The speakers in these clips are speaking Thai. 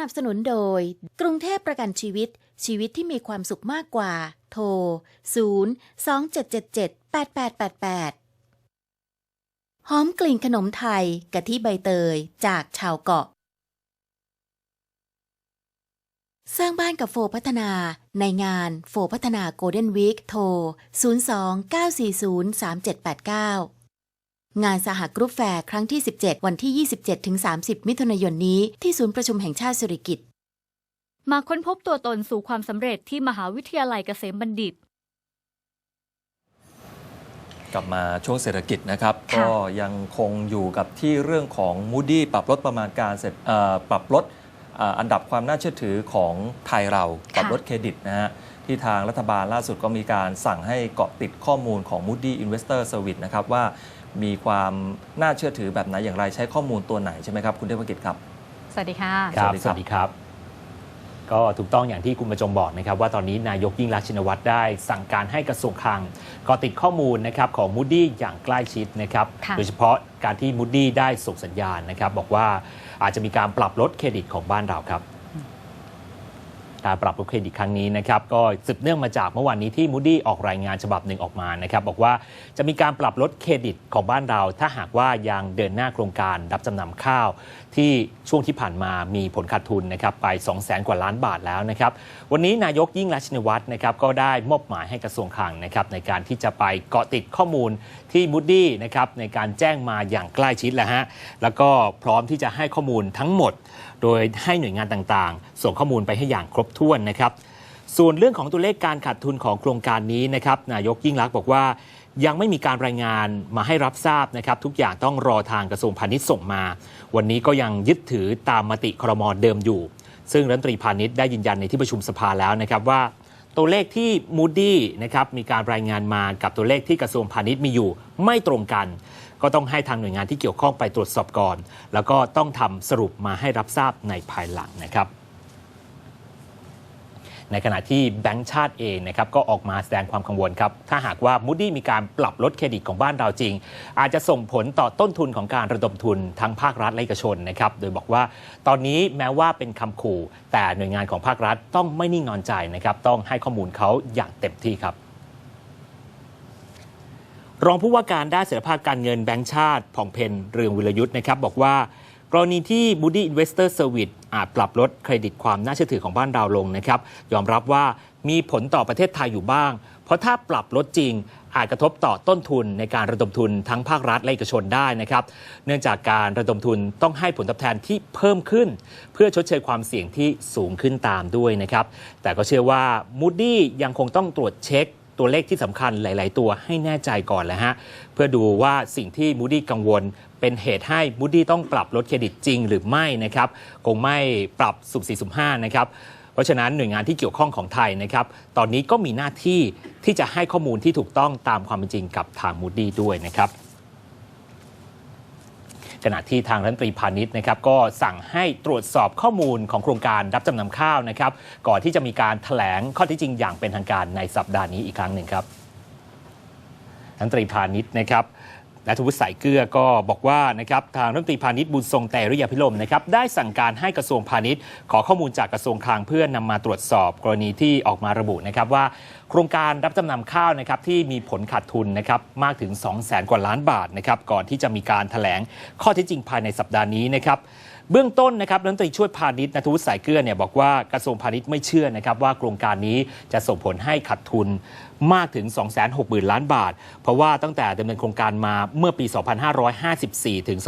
นับสนุนโดย กรุงเทพประกันชีวิต ชีวิตที่มีความสุขมากกว่า โทร 0 2 7 7 7 8 8 8 8 หอมกลิ่นขนมไทยกะทิใบเตยจากชาวเกาะ สร้างบ้านกับโฟพัฒนา ในงานโฟพัฒนาโกลเด้นวีคโทร 02 940 3789 งานสหกรุ๊ปแฟร์ครั้งที่ 17 วันที่ 27-30 มิถุนายนนี้ที่ศูนย์ประชุมแห่งชาติสิริกิติ์มาค้นพบตัวตนสู่ความสำเร็จที่มหาวิทยาลัยเกษมบัณฑิต กลับมาช่วงเศรษฐกิจนะครับค่ะก็ยังคงอยู่กับที่เรื่องของ Moody ปรับลดประมาณการเสร็จเอ่อปรับลดเอ่ออันดับความน่าเชื่อถือของไทยเราปรับลดเครดิตนะฮะที่ทางรัฐบาลล่าสุดก็มีการสั่งให้เกาะติดข้อมูลของ Moody Investor Service นะครับว่า มีความน่าเชื่อถือแบบไหนอย่างไรใช้ข้อมูลตัวไหนใช่ไหมครับคุณเทพกิจครับ สวัสดีค่ะ ครับสสวัวัสสดีดีคครัรับบก็ถูกต้องอย่างที่คุณประจงบอกนะครับ ว่าตอนนี้นายกยิ่งรักษณ์ชินวัตรได้ สั่งการให้กระทรวงคลังก็ติดข้อมูลนะครับของมูดี้อย่างใกล้ชิดนะครับค่ะโดยเฉพาะการที่มูดี้ได้ส่งสัญญาณนะครับ บอกว่าอาจจะมีการปรับลดเครดิตของบ้านเราครับ การปรับลดเครดิตครั้งนี้นะครับก็สืบเนื่องมาจากเมื่อวานนี้ที่ Moody ออกรายงานฉบับหนึ่งออกมานะครับบอกว่าจะมีการปรับลดเครดิตของบ้านเรา ถ้าหากว่ายังเดินหน้าโครงการรับจำนำข้าว ที่ช่วงที่ผ่านมามีผลขาดทุนนะครับไป 2 0 0แสนกว่าล้านบาทแล้วนะครับวันนี้นายกยิ่งรัชนวัตรนะครับก็ได้มอบหมายให้กระทรวงคลังนะครับในการที่จะไปเกาะติดข้อมูลที่ Moody นะครับในการแจ้งมาอย่างใกล้ชิดแหละฮะแล้วก็พร้อมที่จะให้ข้อมูลทั้งหมด โดยให้หน่วยงานต่างๆ ส่งข้อมูลไปให้อย่างครบถ้วนนะครับ ส่วนเรื่องของตัวเลขการขาดทุนของโครงการนี้นะครับนายกยิ่งรักษณ์บอกว่ายังไม่มีการรายงานมาให้รับทราบนะครับ ทุกอย่างต้องรอทางกระทรวงพาณิชย์ส่งมา วันนี้ก็ยังยึดถือตามมติครมเดิมอยู่ ซึ่งรัฐมนตรีพาณิชย์ได้ยืนยันในที่ประชุมสภาแล้วนะครับว่า ตัวเลขที่มูดี้นะครับมีการรายงานมากับตัวเลขที่กระทรวงพาณิชย์มีอยู่ไม่ตรงกัน ก็ต้องให้ทางหน่วยงานที่เกี่ยวข้องไปตรวจสอบก่อน แล้วก็ต้องทำสรุปมาให้รับทราบในภายหลังนะครับในขณะที่แบงก์ชาติเองนะครับก็ออกมาแสดงความกังวลครับ ถ้าหากว่ามูดี้มีการปรับลดเครดิตของบ้านเราจริง อาจจะส่งผลต่อต้นทุนของการระดมทุนทั้งภาครัฐและเอกชนนะครับ โดยบอกว่าตอนนี้แม้ว่าเป็นคำขู่ แต่หน่วยงานของภาครัฐต้องไม่นิ่งนอนใจนะครับ ต้องให้ข้อมูลเขาอย่างเต็มที่ครับ รองผู้ว่าการด้านเสถียรภาพการเงินแบงก์ชาติผ่องเพนเรืองวิรยุทธ์นะครับบอกว่ากรณีที่ Moody Investor Service อาจปรับลดเครดิตความน่าเชื่อถือของบ้านเราลงนะครับ ยอมรับว่ามีผลต่อประเทศไทยอยู่บ้าง เพราะถ้าปรับลดจริง อาจกระทบต่อต้นทุนในการระดมทุนทั้งภาครัฐและเอกชนได้นะครับ เนื่องจากการระดมทุนต้องให้ผลตอบแทนที่เพิ่มขึ้น เพื่อชดเชยความเสี่ยงที่สูงขึ้นตามด้วยนะครับ แต่ก็เชื่อว่า Moody ยังคงต้องตรวจเช็ค ตัวเลขที่สำคัญหลาย ๆ ตัวให้แน่ใจก่อนแหลยฮะ เพื่อดูว่าสิ่งที่มูดี้กังวลเป็นเหตุให้มูดี้ต้องปรับลดเครดิตจริงหรือไม่นะครับ คงไม่ปรับสุ่มสี่สุ่มห้านะครับเพราะฉะนั้นหน่วยงานที่เกี่ยวข้องของไทยนะครับ ตอนนี้ก็มีหน้าที่ที่จะให้ข้อมูลที่ถูกต้องตามความเป็นจริงกับทางมูดี้ด้วยนะครับ ณะที่ทางรัฐมนตรีพาณิชย์นะครับก็สั่งให้ตรวจสอบข้อมูลของโครงการรับจำนำข้าวนะครับ ก่อนที่จะมีการถแถลงข้อเที่จริงอย่างเป็นทางการในสัปดาห์นี้อีกครั้งหนึ่งครับรัฐมนตรีพาณิชย์นะครับ นัทวุฒิสายเกลือก็บอกว่านะครับทางรัฐมนตรีพาณิชย์บุญทรงแต่ริยพิลมนะครับได้สั่งการให้กระทรวงพาณิชย์ ขอข้อมูลจากกระทรวงคลังเพื่อนำมาตรวจสอบกรณีที่ออกมาระบุนะครับว่า โครงการรับจำนำข้าวนะครับที่มีผลขาดทุนนะครับมากถึง 2 0 0แสนกว่าล้านบาทนะครับก่อนที่จะมีการถแถลงข้อเท็จจริงภายในสัปดาห์นี้นะครับเบื้องต้นนะครับรัฐมนตรีช่วยพาณิชย์นัทวุฒิสายเกลือเนี่ยบอกว่ากระทรวงพาณิชย์ไม่เชื่อนะครับว่าโครงการนี้จะส่งผลให้ขาดทุน มากถึง 2 6 0 0 0 0 ล้านบาท เพราะว่าตั้งแต่ดำเนินโครงการมาเมื่อปี 2554 ถึง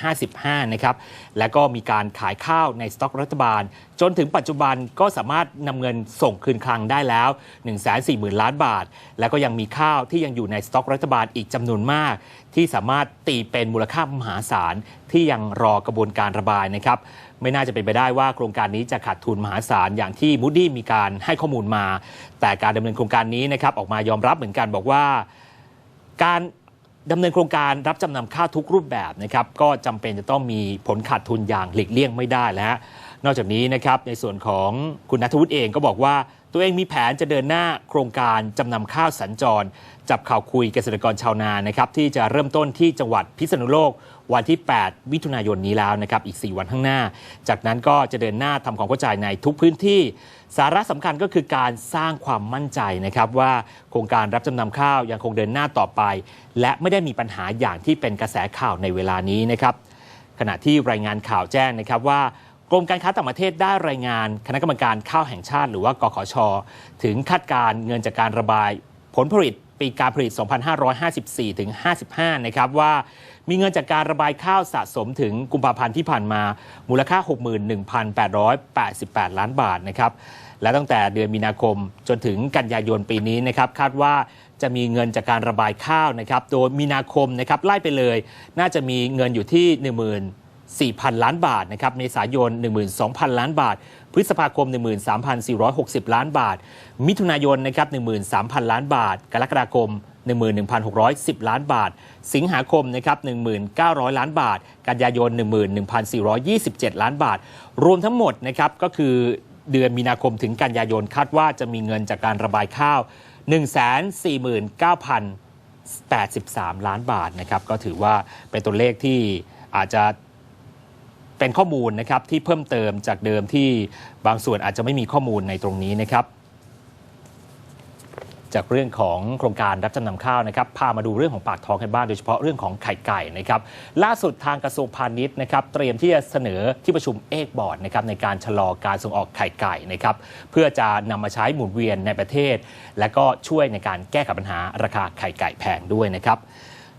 2555 นะครับ และก็มีการขายข้าวในสต็อกรัฐบาล จนถึงปัจจุบันก็สามารถนำเงินส่งคืนคลังได้แล้ว 140,000 ล้านบาท แล้วก็ยังมีข้าวที่ยังอยู่ในสต็อกรัฐบาลอีกจำนวนมาก ที่สามารถตีเป็นมูลค่ามหาศาลที่ยังรอกระบวนการระบายนะครับ ไม่น่าจะเป็นไปได้ว่าโครงการนี้จะขาดทุนมหาศาลอย่างที่มูดี้มีการให้ข้อมูลมา แต่การดำเนินโครงการนี้นะครับออกมายอมรับเหมือนกันบอกว่าการดำเนินโครงการรับจำนำข้าวทุกรูปแบบนะครับก็จำเป็นจะต้องมีผลขาดทุนอย่างหลีกเลี่ยงไม่ได้แล้วฮะนอกจากนี้นะครับในส่วนของคุณนัทวุฒิเองก็บอกว่า ตัวเองมีแผนจะเดินหน้าโครงการจำนำข้าวสัญจร จับข่าวคุยเกษตรกรชาวนานะครับที่จะเริ่มต้นที่จังหวัดพิษณุโลกวันที่ 8 มิถุนายนนี้แล้วนะครับ อีก 4 วันข้างหน้า จากนั้นก็จะเดินหน้าทำความเข้าใจในทุกพื้นที่ สาระสำคัญก็คือการสร้างความมั่นใจนะครับว่าโครงการรับจำนำข้าวยังคงเดินหน้าต่อไป และไม่ได้มีปัญหาอย่างที่เป็นกระแสข่าวในเวลานี้นะครับ ขณะที่รายงานข่าวแจ้งนะครับว่า กรมการค้าต่างประเทศได้รายงานคณะกรรมการข้าวแห่งชาติ หรือว่ากขช ถึงคาดการเงินจากการระบาย ผลผลิตปีการผลิต 2554 ถึง 55 นะครับว่ามีเงินจากการระบายข้าวสะสมถึงกุมภาพันธ์ที่ผ่านมา มูลค่า 61,888 ล้านบาทนะครับและตั้งแต่เดือนมีนาคมจนถึงกันยายนปีนี้นะครับคาดว่าจะมีเงินจากการระบายข้าวนะครับโดยมีนาคมนะครับไล่ไปเลย น่าจะมีเงินอยู่ที่ 4,000 ล้านบาทนะครับเมษายน 12,000 ล้านบาท พฤษภาคม 13,460 ล้านบาท มิถุนายนนะครับ13,000 ล้านบาท กรกฎาคม 11,610 ล้านบาท สิงหาคมนะครับ1,900 ล้านบาท กันยายน 11,427 ล้านบาท รวมทั้งหมดนะครับก็คือเดือนมีนาคมถึงกันยายนคาดว่าจะมีเงินจากการระบายข้าว 149,083 ล้านบาทนะครับก็ถือว่าเป็นตัวเลขที่อาจจะ เป็นข้อมูลนะครับที่เพิ่มเติมจากเดิมที่บางส่วนอาจจะไม่มีข้อมูลในตรงนี้นะครับ จากเรื่องของโครงการรับจำนำข้าวนะครับพามาดูเรื่องของปากท้องกันบ้างโดยเฉพาะเรื่องของไข่ไก่นะครับล่าสุดทางกระทรวงพาณิชย์นะครับเตรียมที่จะเสนอที่ประชุมเอกบอร์ดนะครับในการชะลอการส่งออกไข่ไก่นะครับเพื่อจะนำมาใช้หมุนเวียนในประเทศ และก็ช่วยในการแก้ไขปัญหาราคาไข่ไก่แพงด้วยนะครับ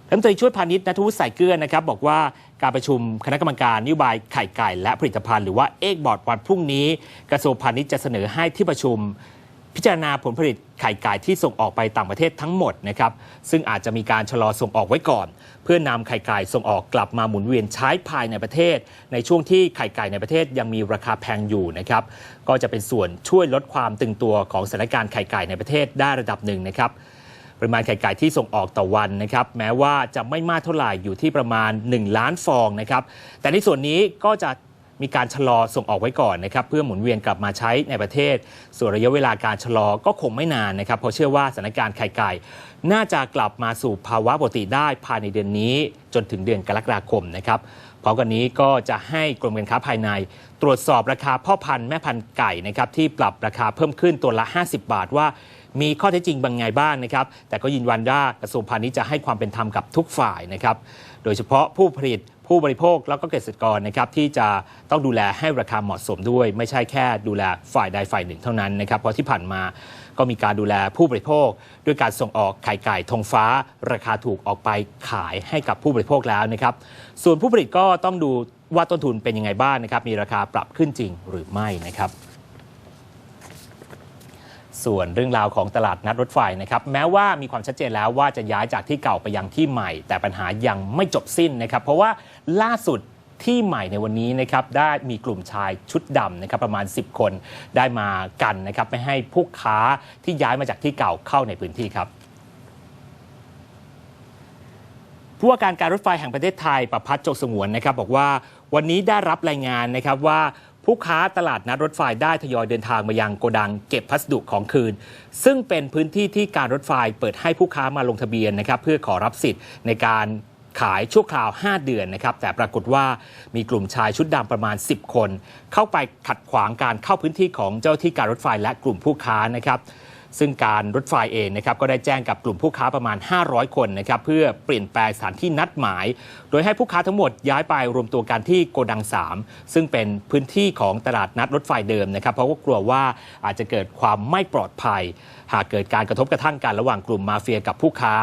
รัฐมนตรีช่วยพาณิชย์นัทวุฒิใส่เกลือนะครับบอกว่าการประชุมคณะกรรมการนโยบายไข่ไก่ และผลิตภัณฑ์หรือว่าเอกบอร์ดวันพรุ่งนี้ กระทรวงพาณิชย์จะเสนอให้ที่ประชุม พิจารณาผลผลิตไข่ไก่ที่ส่งออกไปต่างประเทศทั้งหมดนะครับซึ่งอาจจะมีการชะลอส่งออกไว้ก่อน เพื่อนำไข่ไก่ส่งออกกลับมาหมุนเวียนใช้ภายในประเทศ ในช่วงที่ไข่ไก่ในประเทศยังมีราคาแพงอยู่นะครับก็จะเป็นส่วนช่วยลดความตึงตัวของสถานการณ์ไข่ไก่ในประเทศได้ระดับหนึ่งนะครับ ปริมาณไข่ไก่ที่ส่งออกต่อวันนะครับแม้ว่าจะไม่มากเท่าไหร่อยู่ที่ประมาณ 1 ล้านฟองนะครับแต่ในส่วนนี้ก็จะมีการชะลอส่งออกไว้ก่อนนะครับเพื่อหมุนเวียนกลับมาใช้ในประเทศ ส่วนระยะเวลาการชะลอก็คงไม่นานนะครับเพราะเชื่อว่าสถานการณ์ไข่ไก่ น่าจะกลับมาสู่ภาวะปกติได้ภายในเดือนนี้จนถึงเดือนกรกฎาคมนะครับ พร้อมกันนี้ก็จะให้กรมการค้าภายใน ตรวจสอบราคาพ่อพันธุ์แม่พันธุ์ไก่นะครับที่ปรับราคาเพิ่มขึ้นตัวละ 50 บาทว่ามีข้อเท็จจริงบางไงบ้างนะครับ แต่ก็ยืนยันว่ากระทรวงพาณิชย์จะให้ความเป็นธรรมกับทุกฝ่ายนะครับ โดยเฉพาะผู้ผลิตผู้บริโภคแล้วก็เกษตรกรนะครับที่จะต้องดูแลให้ราคาเหมาะสมด้วย ไม่ใช่แค่ดูแลฝ่ายใดฝ่ายหนึ่งเท่านั้นนะครับเพราะที่ผ่านมา ก็มีการดูแลผู้บริโภค ด้วยการส่งออกไข่ไก่ธงฟ้า ราคาถูกออกไปขายให้กับผู้บริโภคแล้วนะครับ ส่วนผู้ผลิตก็ต้องดูว่าต้นทุนเป็นยังไงบ้างนะครับ มีราคาปรับขึ้นจริงหรือไม่นะครับส่วนเรื่องราวของตลาดนัดรถไฟนะครับแม้ว่ามีความชัดเจนแล้วว่าจะย้ายจากที่เก่าไปยังที่ใหม่ แต่ปัญหายังไม่จบสิ้นนะครับ เพราะว่าล่าสุด ที่ใหม่ในวันนี้นะครับได้มีกลุ่มชายชุดดำนะครับประมาณ 10 คนได้มากันนะครับไม่ให้ผู้ค้าที่ย้ายมาจากที่เก่าเข้าในพื้นที่ครับผู้ว่าการการรถไฟแห่งประเทศไทยประพัฒน์จกสงวนนะครับบอกว่าวันนี้ได้รับรายงานนะครับว่าผู้ค้าตลาดนัดรถไฟได้ทยอยเดินทางมายังโกดังเก็บพัสดุของคืน ซึ่งเป็นพื้นที่ที่การรถไฟเปิดให้ผู้ค้ามาลงทะเบียนนะครับเพื่อขอรับสิทธิ์ในการ ขายชั่วคราว 5 เดือนนะครับ แต่ปรากฏว่ามีกลุ่มชายชุดดำประมาณ 10 คน เข้าไปขัดขวางการเข้าพื้นที่ของเจ้าที่การรถไฟและกลุ่มผู้ค้านะครับ ซึ่งการรถไฟเองนะครับก็ได้แจ้งกับกลุ่มผู้ค้าประมาณ 500 คนนะครับเพื่อเปลี่ยนแปลงสถานที่นัดหมาย โดยให้ผู้ค้าทั้งหมดย้ายไปรวมตัวกันที่โกดัง 3 ซึ่งเป็นพื้นที่ของตลาดนัดรถไฟเดิมนะครับเพราะว่ากลัวว่าอาจจะเกิดความไม่ปลอดภัย หากเกิดการกระทบกระทั่งกันระหว่างกลุ่มมาเฟียกับผู้ค้า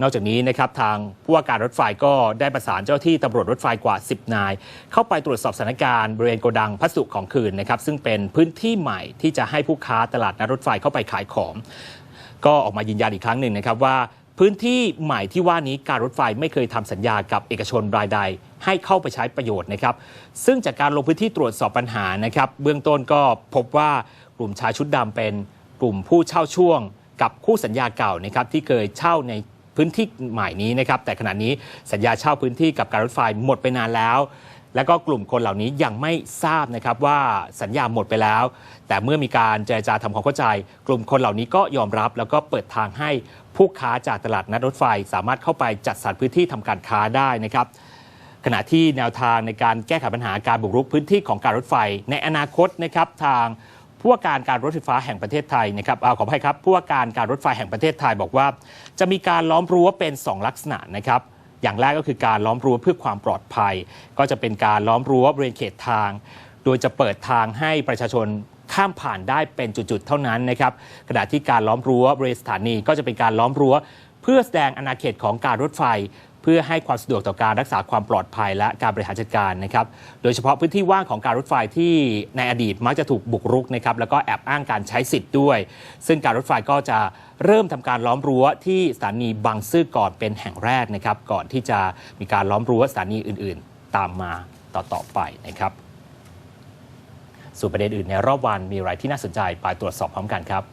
นอกจากนี้นะครับทางผู้ว่าการรถไฟก็ได้ประสานเจ้าที่ตำรวจรถไฟกว่า 10 นาย เข้าไปตรวจสอบสถานการณ์บริเวณโกดังพัสดุของคืนนะครับซึ่งเป็นพื้นที่ใหม่ที่จะให้ผู้ค้าตลาดนัดรถไฟเข้าไปขายของก็ออกมายืนยันอีกครั้งหนึ่งนะครับว่าพื้นที่ใหม่ที่ว่านี้การรถไฟไม่เคยทำสัญญากับเอกชนรายใด ให้เข้าไปใช้ประโยชน์นะครับ ซึ่งจากการลงพื้นที่ตรวจสอบปัญหานะครับ เบื้องต้นก็พบว่ากลุ่มชายชุดดำเป็นกลุ่มผู้เช่าช่วง กับคู่สัญญาเก่านะครับที่เคยเช่าในพื้นที่ใหม่นี้นะครับ แต่ขณะนี้สัญญาเช่าพื้นที่กับการรถไฟหมดไปนานแล้ว และก็กลุ่มคนเหล่านี้ยังไม่ทราบนะครับว่าสัญญาหมดไปแล้ว แต่เมื่อมีการเจรจาทำความเข้าใจ กลุ่มคนเหล่านี้ก็ยอมรับ แล้วก็เปิดทางให้ผู้ค้าจากตลาดนัดรถไฟ สามารถเข้าไปจัดสรรพื้นที่ทำการค้าได้นะครับ ขณะที่แนวทางในการแก้ไขปัญหาการบุกรุกพื้นที่ของการรถไฟ ในอนาคตนะครับทางผู้ว่าการการรถไฟฟ้าแห่งประเทศไทยนะครับอาขออภัยครับผู้ว่าการการรถไฟแห่งประเทศไทยบอกว่า จะมีการล้อมรั้วเป็น 2 ลักษณะนะครับ อย่างแรกก็คือการล้อมรั้วเพื่อความปลอดภัย ก็จะเป็นการล้อมรั้วบริเวณเขตทาง โดยจะเปิดทางให้ประชาชนข้ามผ่านได้เป็นจุดๆ เท่านั้นนะครับขณะที่การล้อมรั้วบริเวณสถานีก็จะเป็นการล้อมรั้วเพื่อแสดงอาณาเขตของการรถไฟ เพื่อให้ความสะดวกต่อการรักษาความปลอดภัยและการบริหารจัดการนะครับ โดยเฉพาะพื้นที่ว่างของการรถไฟที่ในอดีตมักจะถูกบุกรุกนะครับแล้วก็แอบอ้างการใช้สิทธิ์ด้วย ซึ่งการรถไฟก็จะเริ่มทำการล้อมรั้วที่สถานีบางซื่อก่อนเป็นแห่งแรกนะครับ ก่อนที่จะมีการล้อมรั้วสถานีอื่น ๆ ตามมาต่อๆไปนะครับส่วนประเด็นอื่นในรอบวันมีอะไรที่น่าสนใจไปตรวจสอบพร้อมกันครับ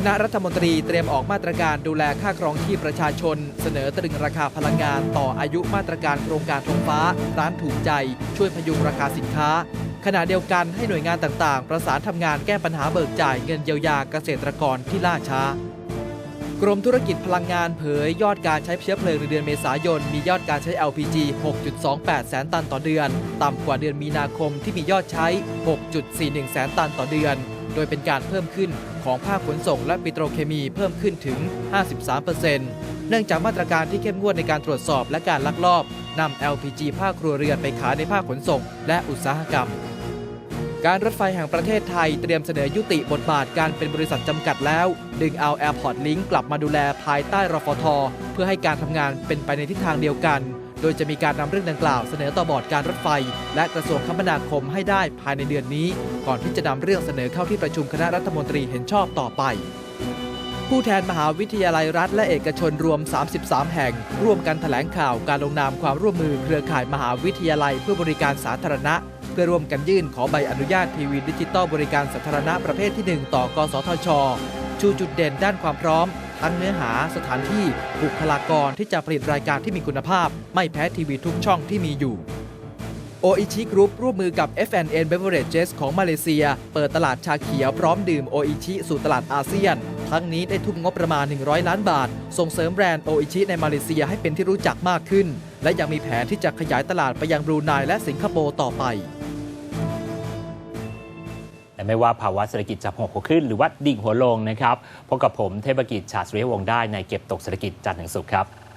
คณะรัฐมนตรีเตรียมออกมาตรการดูแลค่าครองชีพประชาชน เสนอตรึงราคาพลังงานต่ออายุมาตรการโครงการทงฟ้า ร้านถูกใจ ช่วยพยุงราคาสินค้า ขณะเดียวกันให้หน่วยงานต่างๆ ประสานทำงานแก้ปัญหาเบิกจ่ายเงินเยียวยาเกษตรกรที่ล่าช้ากรมธุรกิจพลังงานเผยยอดการใช้เชื้อเพลิงในเดือนเมษายน มียอดการใช้ LPG 6.28 แสนตันต่อเดือน ต่ำกว่าเดือนมีนาคมที่มียอดใช้ 6.41 แสนตันต่อเดือน ดยเป็นการเพิ่มขึ้นของภาคขนส่งและปิโตรเคมีเพิ่มขึ้นถึง 53%เนื่องจากมาตรการที่เข้มงวดในการตรวจสอบและการลักลอบนำ LPG ภาคครัวเรือนไปขายในภาคขนส่ง และอุตสาหกรรม การรถไฟแห่งประเทศไทยเตรียมเสนอยุติบทบาทการเป็นบริษัทจำกัดแล้ว ดึงเอา Airport Link กลับมาดูแลภายใต้รฟท เพื่อให้การทำงานเป็นไปในทิศทางเดียวกัน โดยจะมีการนำเรื่องดังกล่าวเสนอต่อบอร์ดการรถไฟ และกระทรวงคมนาคมให้ได้ภายในเดือนนี้ ก่อนที่จะนำเรื่องเสนอเข้าที่ประชุมคณะรัฐมนตรีเห็นชอบต่อไป ผู้แทนมหาวิทยาลัยรัฐและเอกชนรวม 33 แห่ง ร่วมกันแถลงข่าวการลงนามความร่วมมือเครือข่ายมหาวิทยาลัยเพื่อบริการสาธารณะเพื่อร่วมกันยื่นขอใบอนุญาตทีวีดิจิตอลบริการสาธารณะประเภทที่ 1 ต่อกสทช ชูจุดเด่นด้านความพร้อม ทั้งเนื้อหาสถานที่บุคลากรที่จะผลิตรายการที่มีคุณภาพ ไม่แพ้ทีวีทุกช่องที่มีอยู่โออิชิกรุ๊ปร่วมมือกับ F&N Beverages ของมาเลเซีย เปิดตลาดชาเขียวพร้อมดื่มโออิชิสู่ตลาดอาเซียน ทั้งนี้ได้ทุ่มงบประมาณ 100 ล้านบาท ส่งเสริมแบรนด์โออิชิในมาเลเซียให้เป็นที่รู้จักมากขึ้น และยังมีแผนที่จะขยายตลาดไปยังบรูไนและสิงคโปร์ต่อไป และไม่ว่าภาวะเศรษฐกิจจะหกหัวขึ้นหรือว่าดิ่งหัวลงนะครับพบกับผมเทพกิจชาติสุริยวงศ์ได้ในเก็บตกเศรษฐกิจจันทร์ถึงศุกร์ครับ